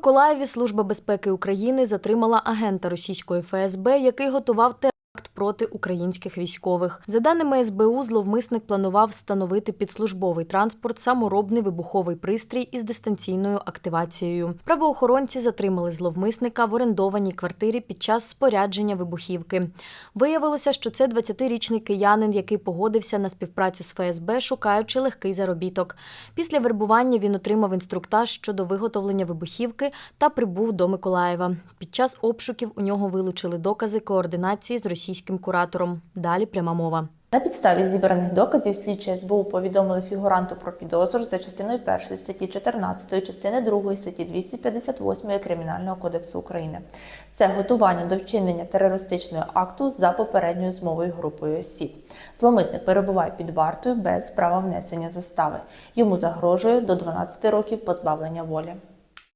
Миколаєві Служба безпеки України затримала агента російської ФСБ, який готував теракт проти українських військових. За даними СБУ, зловмисник планував встановити під службовий транспорт саморобний вибуховий пристрій із дистанційною активацією. Правоохоронці затримали зловмисника в орендованій квартирі під час спорядження вибухівки. Виявилося, що це 20-річний киянин, який погодився на співпрацю з ФСБ, шукаючи легкий заробіток. Після вербування він отримав інструктаж щодо виготовлення вибухівки та прибув до Миколаєва. Під час обшуків у нього вилучили докази координації з російським куратором. Далі пряма мова. На підставі зібраних доказів слідчі СБУ повідомили фігуранту про підозру за частиною 1 статті 14, частини 2 статті 258 Кримінального кодексу України. Це готування до вчинення терористичного акту за попередньою змовою групою осіб. Зловмисник перебуває під вартою без права внесення застави. Йому загрожує до 12 років позбавлення волі.